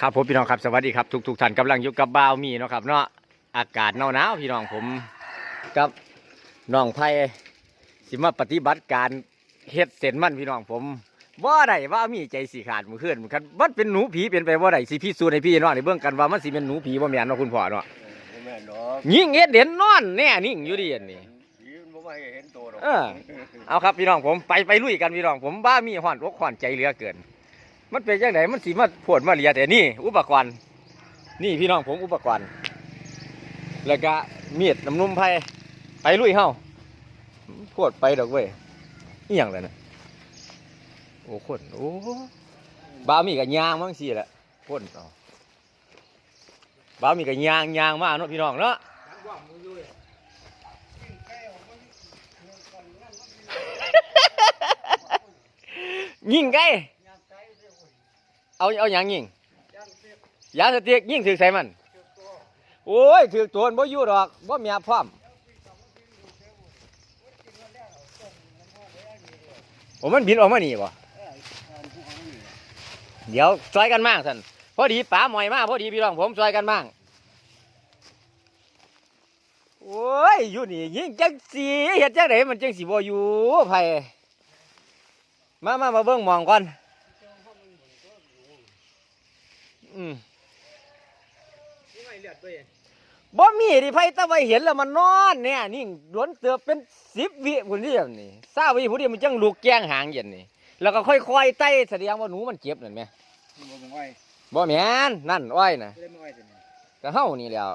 ครับผมพี่น้องครับสวัสดีครับทุกทุกๆท่านกำลังอยู่กับบ่าวมีเนาะครับเนาะอากาศหนาวๆพี่น้องผมกับน้องไผ่สิมาปฏิบัติการเฮ็ดเส้นมันพี่น้องผมว่าได้ว่ามีใจสีขาดมือขึ้นมันคันมันเป็นหนูผีเป็นไปว่าได้สิพี่สูจน์ให้พี่น้องในเบื้องกันว่ามันสิเป็นหนูผีบ่แม่นเนาะคุณพ่อเนาะแม่นดอกยิ่งเฮ็ดเด่นนอนแน่นิ่งอยู่ดีอันนี้ยืนบ่มาให้เห็นตัวดอกเออเอาครับพี่น้องผมไปไปลุยกันพี่น้องผมบ้ามีห่อนอกห่อนใจเหลือเกิน มันเป็นยังไงมันสีมาผวดมาเลียแต่นี่อุปกรณ์นี่พี่น้องผมอุปกรณ์ แล้วก็มีดน้ำนุ่มไผ่ไปลุยเฮาพวดไปดอกเว้ยนี่ยังเลยนะโอ้คนโอ้บ้ามีกับยางมั้งสิแหละคนเอาบ้ามีกับยางยางมากเนาะพี่น้องเนาะยิงไก เอาเอาอย่างยิงยาสติกยิงถือใส่มันโอ้ยถือตัวนบ่อยู่ดอกบ่มีพร้อมโอ้มันบินออกมานี่บ่เดี๋ยวซอยกันมั่งสันพอดีป๋าหมอยมากพอดีพี่น้องผมซอยกันมั่งโอ้ยอยู่นี่ยิงจังสีเห็ดจังไดมันจังสีบ่อยู่ไผมามามาเบิ่งมองก่อน อืมบ่มีดิไผตะไว้เห็นแล้วมันนอนเนี่ยนี่ล้วนเตือบเป็นสิบวิพุ่นที่แบบนี้ซาวิพุ่นที่มันจังลูกแกงหางเย็นนี่แล้วก็ค่อยๆไต่แสดงว่าหนูมันเจ็บนั่นไหมบ่บ่ไหวบ่แม่นนั่นอ้อยน่ะเลยบ่ไหวตัวนี้ก็เฮานี่แหล้ว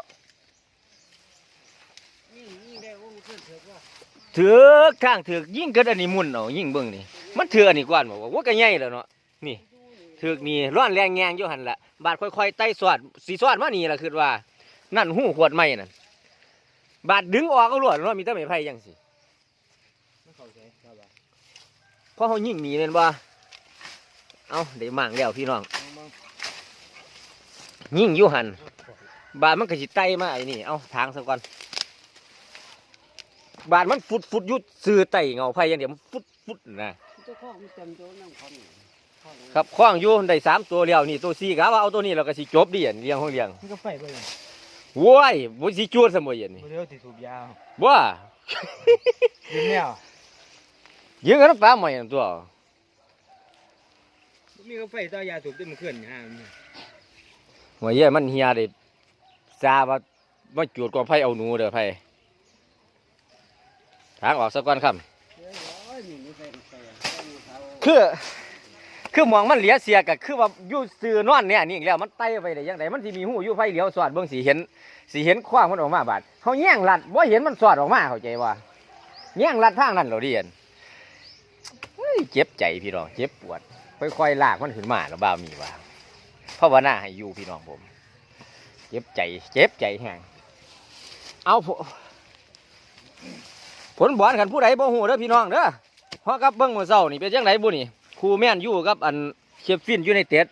ยิ่งยิ่งได้ว่ามันขึ้นเถิดว่าถือกทางถือกยิ่งเกิดอันนี้มุ่นเอายิ่งเบิ่งนี่มันถือกอันนี้กว่านบอกว่าว่าก็ใหญ่แล้วเนาะนี่ ถือกนี่ร้อนแรงแงงอยู่หันละบาดค่อยๆไต่สอดสีสอดมานี่ละคือว่า นั่นหู้ขวดไม้นั่นบาดดึงออกเอาลวดเนาะมีแต่ไม้ไผ่จังสิเขาใจครับว่าเพราะเฮายิ่งหนีแม่นบ่าเอาได้มั่งแล้วพี่น้อง ยิ่งยูหัน บาดมันก็สิตไตมาไอ้นี่ เอาทางซะก่อน บาดมันฟุดฟุดยู่ซื่อไตเงาไผ่ย่างเดี๋ยวมันฟุดฟุดนะเจ้าของเต็มโตนั่งพัน ครับคว้างอยู่ได้สามตัวแล้วนี่ตัวสี่กะว่าเอาตัวนี้เราก็สิจบดิอันเลี้ยงห้องเลี้ยงมันก็ไฟบ่ยังว้ายบ่สิจูดซะบ่เย็นนี่บ่เดียวสิถูกยาวว้ายิงแนวยิงกันฟ้าใหม่นั่นตัวมีก็ไฟต่อยาสูบได้มันขึ้นฮะหัวเย่มันเฮียได้ซาว่ามาจูดกว่าไผเอาหนูเด้อไผทางออกซะก่อนครับคือ คือหมองมันเหลียเสียก็คือว่าอยู่ซื่อนอนเนี่ยนี่อีกแล้วมันไต่ไปได้ยังไงมันสิมีหูอยู่ไฟเหลียวสอดเบิ่งสิเห็นสิเห็นขว้างมันออกมาบาดเฮาแย่งลัดบ่เห็นมันสอดออกมาเข้าใจว่าแย่งลัดทางนั้นเรอเดียนเจ็บใจพี่น้องเจ็บปวดค่อยๆลากมันขึ้นมาแล้วบ้ามีว่าภาวนาให้อยู่พี่น้องผม เจ็บใจ เจ็บใจแฮงเอาผลบอลกันผู้ใดบ่ฮู้เด้อพี่น้องเด้อเพราะกับเบิ้งมื้อเช้านี่เป็นจังไดบุนี่ รูแม่นอยู่กับอันเชฟฟินอยู่ในเต็ด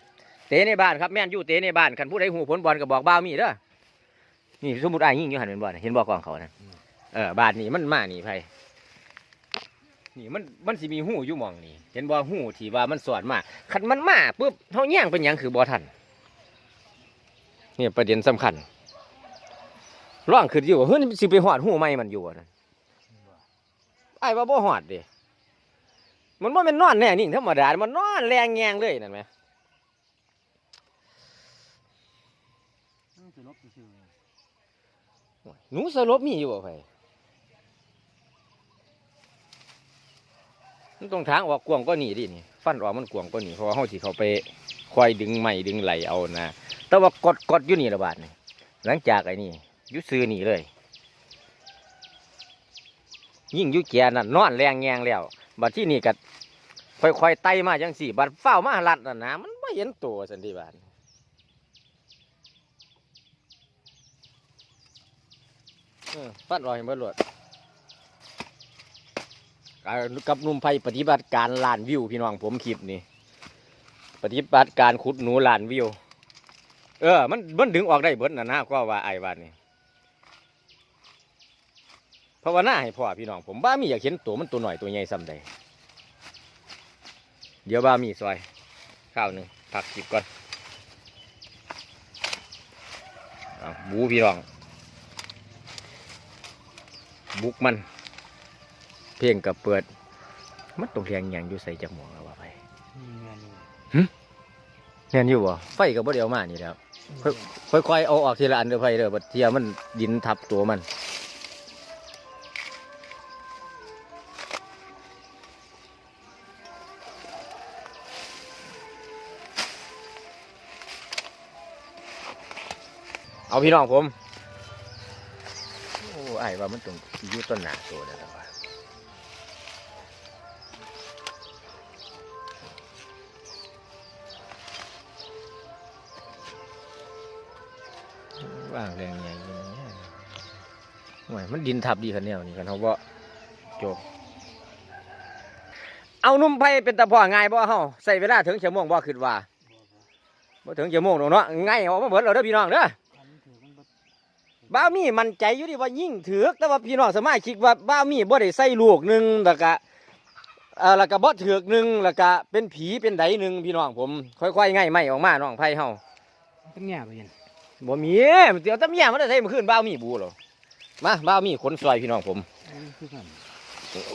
เตะในบ้านครับแม่นอยู่เตะในบ้านคันผู้ใดหูผลบอลก็บอกบ้าวมีเด้อนี่สมมุติอ้ายยิงอยู่หันเป็นบอลเห็นบ่กองเขานะเออบาดนี่มันมานี่ไผนี่มันมันสิมีหูอยู่หมองนี่เห็นบ่หูที่ว่ามันสอดมาคันมันมาปุ๊บเฮาแย่งเป็นหยังคือบ่ทันนี่ประเด็นสำคัญร่องขึ้นอยู่ว่าเฮ้ยมันสิไปหอดหูใหม่มันอยู่อะนะอ้ายว่าบ่หอดเด้ มันว่ามันนอนแน่นิ่งธรรมดา มันนอนแรงแงงเลยนั่นไหมหนูสลบมีอยู่บ่ไผมันตรงทางออกกวางก็หนีดินี่ ฟันออกมันกวางก็หนีเพราะว่าเฮาสิเขาไปคอยดึงไม้ดึงไหลเอานะแต่ว่ากดกดอยู่นี่ละบาดนี่หลังจากไอ้นี่ยุซื้อหนีเลย ยิ่งยุแกนั่นนอนแรงแงงแล้วบัดที่นี่ก็ ค่อยๆไต่มาจังสี่บัดเฝ้ามาลัดนั่นนะมันไม่เห็นตัวสันติบาดฟัดรอยเบิดรวดกับนุ่มไผ่ปฏิบัติการลานวิวพี่น้องผมคลิปนี่ปฏิบัติการขุดหนูลานวิว เออ มันมันดึงออกได้เบิดนะนะก็ว่าไอ้วานนี่เพราะว่าหน้าให้พ่อพี่น้องผมบ้ามีอยากเห็นตัวมันตัวหน่อยตัวใหญ่ซ้ำใด เดี๋ยวบ้ามีซอยข้าวหนึ่งผักกิบก่อนเอาบูพี่น้อง บุกมัน เพียงกับเปิด มันตรงเทียงหยังอยู่ใส่จักหมวงเอาว่าไปเงี้ยอยู่บ่ไฟกับบ่เดียวมานี่แหล้วค่อยๆเอาออกทีละอันเด้อไฟเด้อบัดเทียมันดินทับตัวมัน เอาพี่น้องผม โอ้ไอ้ายว่ามันต้องอยู่ต้นหนาตัวแล้วล่ะว่าว่างแรงใหญ่ยังนี้โอ้ยมันดินทับดีคันแนวนี่กันเขาบ่จกเอานุ่มไผ่เป็นตะพ่อง่ายบ่เฮาใส่เวลาถึงชั่วโมงบ่คิดว่าบ่ถึงชั่วโมงดอกเนาะง่ายเอามาเบิดแล้วเด้อพี่น้องเด้อ บ้าวมีมันใจอยู่ที่ว่ายิ่งถือกแต่ว่าพี่น้องสามารถคิดว่าบ้าวมีบ่ได้ใส่ลูกหนึ่งแล้วก็เอ่อแล้วก็บ่ถือกหนึ่งแล้วก็เป็นผีเป็นไดหนึ่งพี่น้องผมค่อยๆง่ายไม่ออกมาน้องไผ่เฮาต้องแง่ไปยันบ่มีเดี๋ยวตะเมียมันได้ใส่มื้อคืนบ้าวมีบูหรอมาบ้าวมีขนซอยพี่น้องผมคือกัน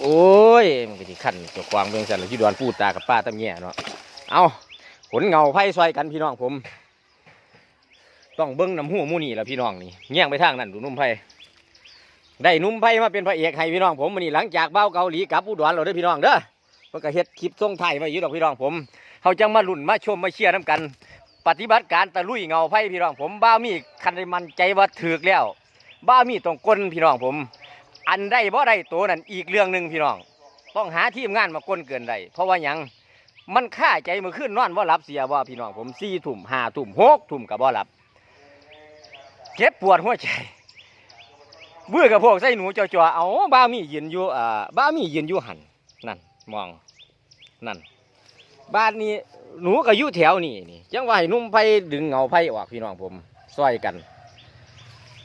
โอ้ยมันก็สิคันตัวกวางเบิ่งซั่นล่ะที่ดอนพูดตากับป้าตะเมียเนาะเอาขนเงาไผ่ซอยกันพี่น้องผม ต้องเบิ้งน้ำหูหมูนี่แหละพี่น้องนี่แย่งไปทางนั้นดูนุ่มไผ่ได้นุ่มไผ่มาเป็นพระเอกให้พี่น้องผมมันนี่หลังจากเบ้าเกาหลีกลับอุดรเราเด้อพี่น้องเด้อเพิ่นก็เฮ็ดคลิปส่งไทยไว้อยู่ดอกพี่น้องผมเขาจังมาลุ่นมาชมมาเชียร์น้ำกัน ปฏิบัติการตะลุยเงาไผ่พี่น้องผมบ้ามีคันมันใจว่าถือกแล้ว บ้ามีต้องกลพี่น้องผม อันได้บ่ได้ตัวนั้นอีกเรื่องหนึ่งพี่น้อง ต้องหาทีมงานมากลเกินได้เพราะว่ายังมันฆ่าใจมื่อคืนนอนว่ารับเสียว่าพี่น้องผมสี่ทุ่มห้าทุ่มหกทุ่มกับบ่หลับ เจ็บปวดหัวใจเบื่อกับพวกใส่หนูจ่อๆเอาบ้ามียืนอยู่อ่าบ้ามียืนอยู่หันนั่นมองนั่นบ้านนี้หนูก็อยู่แถวนี่นี่จังว่าให้นุ่มไผดึงเงาไผออกพี่น้องผมซอยกัน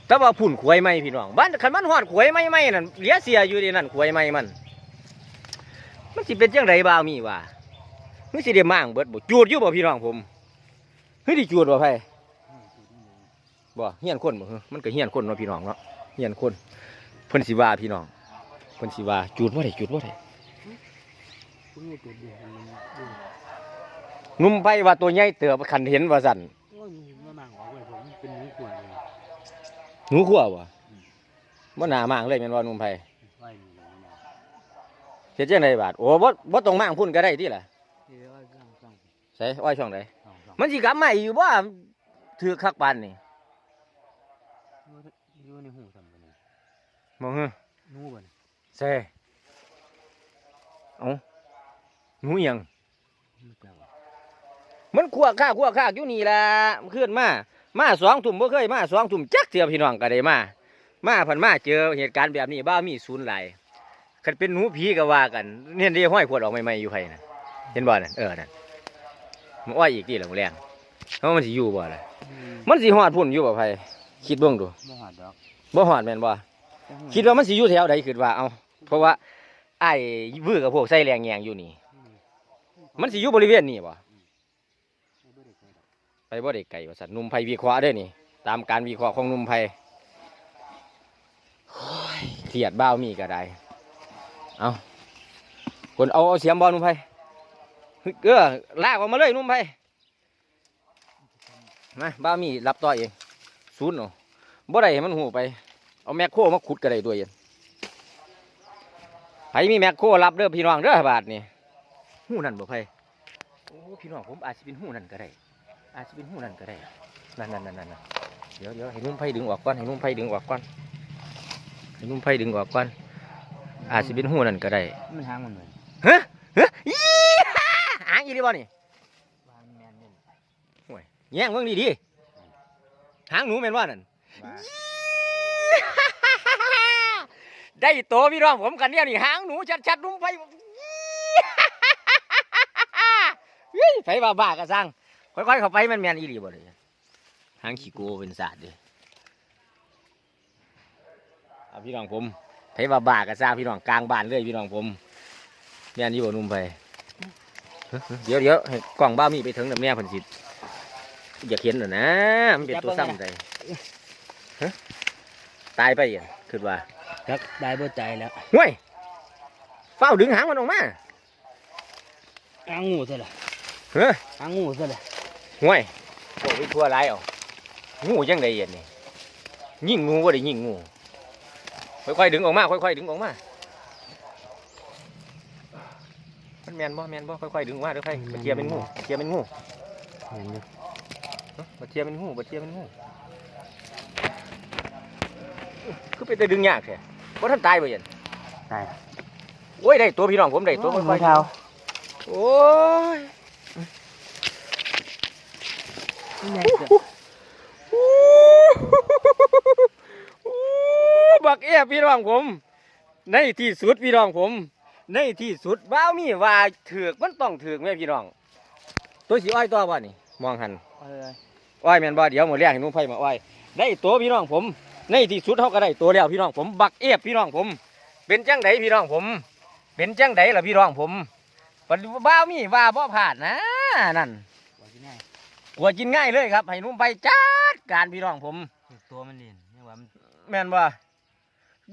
แต่ว่าพุ่นขวยไม่พี่น้องบ้านขันมันหอดขวยไม่ไม่นั่นเหลียเสียอยู่ดีนั่นขวยไม่มัน มันสิเป็นจังไรบ้ามีว่าเฮ้ยสิเดียมั่างเบิดบ่จูดอยู่บ่พี่น้องผมเฮ้ยดิจูดบ่ไผ บ่เฮียนคนบ่ฮึมันก็เฮียนคนเนาะพี่น้องเนาะเฮียนคนเพิ่นสิว่าพี่น้องเพิ่นสิว่าจุดบ่ได้จุดบ่ได้คุณตัวเดียวมันดูหนุ่มไปว่าตัวใหญ่เติบคันเห็นว่าสั่นโอ้ยมันมากออกเลยผมเป็นหนูขวดเลยหนูขัวบ่บ่น่ามางเลยแม่นว่าหนุ่มไผไหวนี่เลยนะเฮ็ดจังไดบาดโอ้บ่บ่ต้องมางพุ่นก็ได้ติล่ะเดี๋ยวเอาสร้างสร้างใส่อ้อยช่องใดสร้างสร้างมันสิกลับมาอีกบ่ถือคักปานนี่ อยู่ในหูทำไปเลยบ่ฮึหนูบ่เนี่ยใส่เอ้าหนูอิหยังมันจะว่ามันขัวข้าขัวข้าอยู่นี่ล่ะมันขึ้นมามาสองทุ่มบ่เคยมาสองทุ่มจักเทื่อพี่น้องก็ได้มามาพันมาเจอเหตุการณ์แบบนี้บ้ามีศูนย์หลายคันเป็นหนูผีก็ว่ากันเนี่ยเดียวห้อยขวดออกใหม่ๆอยู่ไผน่ะเห็นบ่น่ะเออนั่นมันอ้อยอีกทีละมื้อแรงเพราะมันสิอยู่บ่ล่ะอืมมันสิฮอดพุ่นอยู่บ่ไผ คิดเบิ่งดูบ่หาดดอกบ่ฮอดแม่นบ่คิดว่ามันสิอยู่แถวใดคิดว่าเอาเพราะว่าไอ้ายวื้อกับพวกใส่แรงแยงอยู่นี่ มันสิอยู่บริเวณนี้บ่ไปบ่ได้ไกลว่าสัตว์หนุ่มไผวิเคราะห์เด้อนี่ ตามการวิเคราะห์ของหนุ่มไผโอ้ยเครียดบ้าวมีก็ได้เอาคนเอาเอาเสียมบอลหนุ่มไผฮึเออลากออกมาเลยหนุ่มไผมาบ้าวมีรับต่อเอง ศูนย์เนาะบ่ได้ให้มันหูไป เอาแมคโครมาขุดก็ได้ด้วยเองไผมีแมคโครรับเด้อพี่น้องเด้อบาทนี่หูนั่นบ่ไผโอ้พี่น้องผมอาจสิเป็นหูนั่นก็ได้ อาจจะเป็นหูนั่นก็ได้นั่นนั่นนั่นนั่นนั่นเดี๋ยวเดี๋ยวให้นุ่มไผ่ดึงออกก่อนให้นุ่มไผ่ดึงออกก่อนให้นุ่มไผ่ดึงออกก่อนอาจจะเป็นหูนั่นก็ได้ มันหางมันเลยฮะฮะอีฮ่าหางอีดีบ่นี่วางแมนเล่นแย่งเบิ่งดีดีๆ หางหนูแม่นว่านั่นว่าได้โตพี่น้องผมกันเนี่ยนี่หางหนูชัดๆนุ่มไผ่เฮ้ยไผ่บ้าบ้าๆก็สร้างค่อยๆเข้าไปมันแม่นอีดีบ่เลยหางขี้โกเป็นศาสตร์เด้อเอาพี่น้องผมไผว่าบากระซ่างพี่น้องกลางบ้านเลยพี่น้องผมแม่นอยู่บ่หนุ่มไปเดี๋ยวเดี๋ยวให้กล่องบ้ามีไปถึงแบบเนี้ยเพันสิ อยากเห็นหน่อยนะมันเป็นตัวซ้ำใจตายไปอะคิดว่าจักได้บ่ใจแล้วห่วยเฝ้าดึงหางมันออกมาอางูซะละเฮ้ยอางูซะละห่วยบอกไปทั่วไรเอางูยังไงเย็นนี่ยิงงูว่าได้ยิงงูค่อยๆดึงออกมาค่อยๆดึงออกมามันแมนบ่แมนบ่ค่อยๆดึงออกมาเด้อไผบัดเทียเป็นงูบัดเทียเป็นงูเห็นอยู่เอ้า บัดเทียเป็นงูบัดเทียเป็นงูคือเป็นแต่ดึงยากแท้บ่ทันตายบ่เย็นตายโอ้ยได้ตัวพี่น้องผมได้ตัวโอ้ค่ยอยๆเท้าโอ้ยใหญ่จ้ะบักเอฟพี่น้องผม ในที่สุดพี่น้องผม ในที่สุดบ้าวมีว่าถือกมันต้องถือกแม่พี่น้อง ตัวสีอ้อยตัวบ่นี่ มองหันเอาเลยอ้อยแม่นบ่เดี๋ยวหมดแรงให้หนุ่มไผมาอ้อยได้ตัวพี่น้องผม ในที่สุดเขาก็ได้ตัวแล้วพี่น้องผมบักเอฟพี่น้องผม เป็นจังไดพี่น้องผม เป็นจังไดล่ะพี่น้องผมปัดบ้าวมีว่าบ่ผ่านนะนั่นว่าสิง่ายกลัวกินง่ายเลยครับให้หนุ่มไปจัดการพี่น้องผมถูกตัวมันเรียนนี่ว่ามันแม่นบ่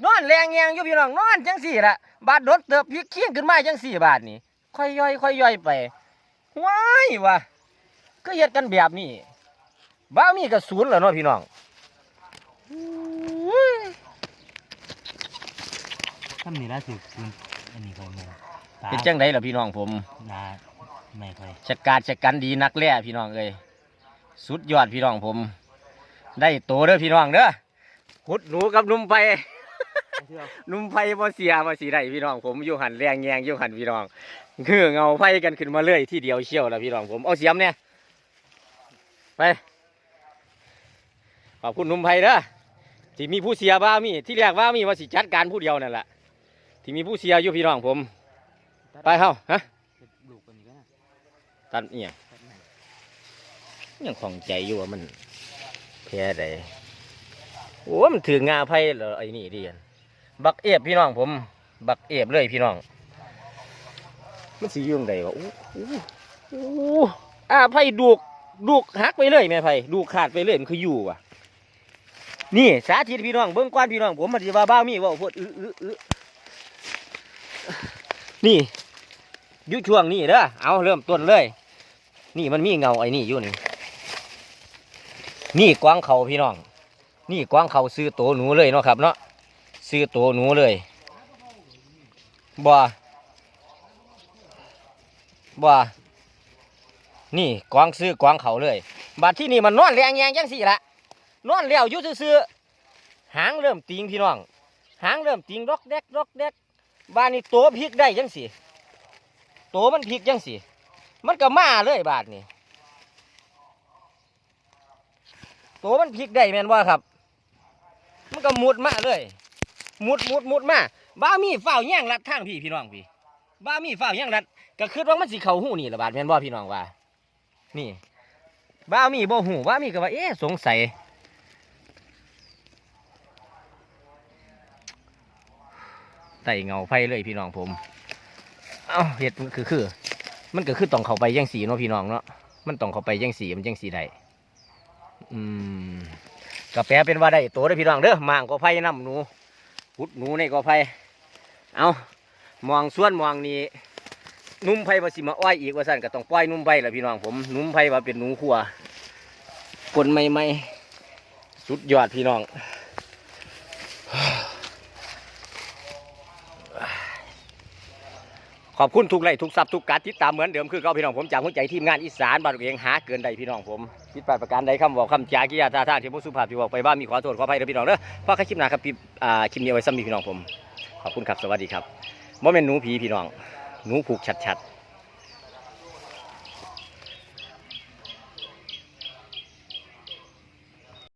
นอนแรงแยงอยู่พี่น้องนอนจังสี่ละบาดรถเติบพลิกเคียงขึ้นมาจังสี่บาทนี่ค่อยย่อยค่อยย่อยไปว้ายว่ะ ก็เฮ็ดกันแบบนี้บ้ามีกระสุนเหรอเนาะพี่น้องอุ้ยถ้ามีล่าสุดคืออันนี้ก็มีตาเป็นจังไดล่ะพี่น้องผมนาไม่ค่อยจัดการจัดการดีนักแล่พี่น้องเอ้ยสุดยอดพี่น้องผม ได้โตเด้อพี่น้องเด้อขุดหนูกับหนุ่มไปนุ่มไฟบ่เสียบ่สีได้พี่น้องผมอยู่หันแรงแยงอยู่หันพี่น้องคือเงาไฟกันขึ้นมาเลยที่เดียวเชี่ยวแล้วพี่น้องผมเอาเสียมเนี่ย ไป ขอบคุณนุ่มไฟเด้อที่มีผู้เสียบ้ามีที่แรกว่ามีว่าสิจัดการผู้เดียวนั่นแหละที่มีผู้เสียอยู่พี่น้องผม ไปเฮาฮะตัดเอียงยังของใจอยู่ว่ามันแพ้ใดโอ้มันถืองาไฟเหรอไอ้นี่ดิอันบักเอฟพี่น้องผม บักเอฟเลยพี่น้อง มันสียุ่งใดวะอู้อู้อู้อาไผ่ดูก ดูกหักไปเลยแม่ไผ่ดูกขาดไปเลยมันคืออยู่ว่ะ นี่สาธิตพี่น้องเบิ้งกวนพี่น้องผมมันสิว่าบ้ามีว่าพดอื้ออื้ออื้อนี่ยุช่วงนี้เด้อเอาเริ่มต้นเลย นี่มันมีเงาไอ้นี่อยู่นี่ นี่กวางเขาพี่น้อง นี่กวางเขาซื้อโตหนูเลยเนาะครับเนาะซื้อโตหนูเลยบ่บ่ นี่กวางซื้อกวางเขาเลยบัดที่นี่มันนอนแรงแยงจังสี่ละนอนแล้วยู่ซื่อๆหางเริ่มติงพี่น้อง หางเริ่มติงดอกแดกดอกแดกบ้านนี้โตพลิกได้จังสี่โตมันพลิกจังสี่ มันก็มาเลยบาทนี่ตัวมันพลิกได้แมนว่าครับ มันก็มุดมาเลย มุดมุดมุดมาบ้ามีฝ้าวแย่งรัดทางพี่พี่น้องพี่บ้ามีฝ้าวแย่งรัดก็คือว่ามันสิเขาหูนี่ละบาทแมนว่าพี่น้องว่า นี่บ้ามีบ่หูบ้ามีก็ว่าเอ๊ะสงสัยไต่เงาไฟเลยพี่น้องผม เอ้าเห็ดมันคือคือ มันก็คือต้องเข้าไปยังสีเนาะพี่น้องเนาะ มันต้องเข้าไปยังสีมันยังสีได้อืมกาแฟเป็นว่าได้ตัวเด้พี่น้องเด้อหมางก็ไผ่น้ำหนูพุดหนูในก็ไผ่เอามองส่วนมองนี้ นุ่มไผ่ว่าสิมาอ้อยอีกว่าสั่นก็ต้องปล่อยนุ่มไผ่ละพี่น้องผมนุ่มไผ่ว่าเป็นหนูขัวคนใหม่ๆสุดยอดพี่น้องขอบคุณทุกไลค์ทุกซับทุกการติดตามเหมือนเดิมคือเก่าพี่น้องผมจากหัวใจทีมงานอีสานบ้านเองหาเกินใดพี่น้องผมคิดไปประการใดคำบอกคำจากิยาท่าทางที่ผู้สุภาพที่บอกไปบ้านมีขอโทษขออภัยเด้อพี่น้องเด้อพราะแค่คลิปหน้าครับพี่อ่าคลิปนี้ไว้ซ้ำมีพี่น้องผม ขอบคุณครับสวัสดีครับบ่แม่นหนูผีพี่น้อง หนูผูกชัดๆ